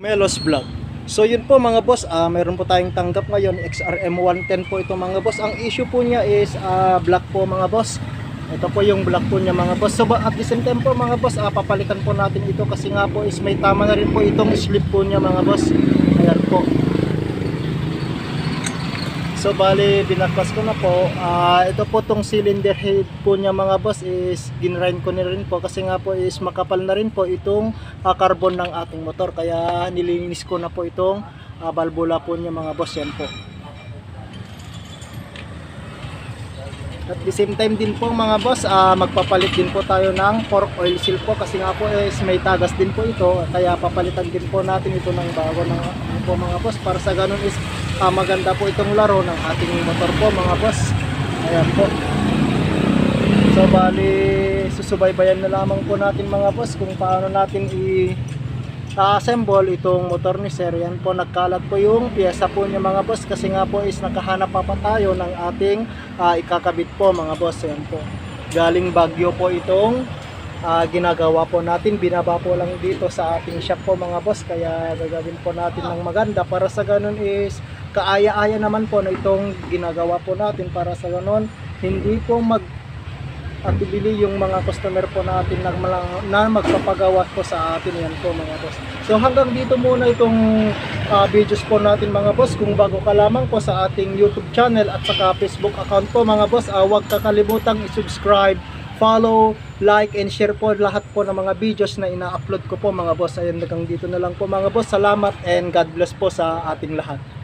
Melos Vlog. So yun po mga boss, ah meron po tayong tanggap ngayon, XRM 110 po ito mga boss. Ang issue po niya is ah, black po mga boss. Ito po yung black po niya mga boss. So at the same time po mga boss, ah, papalitan po natin ito kasi nga po is may tama na rin po itong slip po niya mga boss. Ayan po. So bali binaklas ko na po. Ah, ito po tong cylinder head po niya mga boss is ginrind ko na rin po. Kasi nga po is makapal na rin po itong ah, carbon ng ating motor. Kaya nilinis ko na po itong ah, valvula po niya mga boss. Yan po. At the same time din po mga boss, ah, magpapalit din po tayo ng fork oil seal po. Kasi nga po is may tagas din po ito. Kaya papalitan din po natin ito ng bago ng ano po mga boss. Para sa ganun is ah, maganda po itong laro ng ating motor po mga boss. Ayan po. So bali susubaybayan na lamang po natin mga boss kung paano natin i assemble itong motor ni Sir. Yan po nagkalat po yung piyesa po niya mga boss kasi nga po is nakahanap pa pa tayo ng ating ah, ikakabit po mga boss. Yan po. Galing Bagyo po itong ah, ginagawa po natin. Binaba po lang dito sa ating shop po mga boss. Kaya gagawin po natin ng maganda para sa ganun is kaaya-aya naman po na itong ginagawa po natin para sa ganun hindi po mag at ibili yung mga customer po natin na, na magpapagawa po sa atin yan po mga boss. So hanggang dito muna itong ah, videos po natin mga boss. Kung bago ka lamang po sa ating YouTube channel at saka Facebook account po mga boss, ah, huwag kakalimutang i-subscribe, follow, like, and share po lahat po ng mga videos na ina-upload ko po mga boss. Ayan hanggang dito na lang po mga boss. Salamat and God bless po sa ating lahat.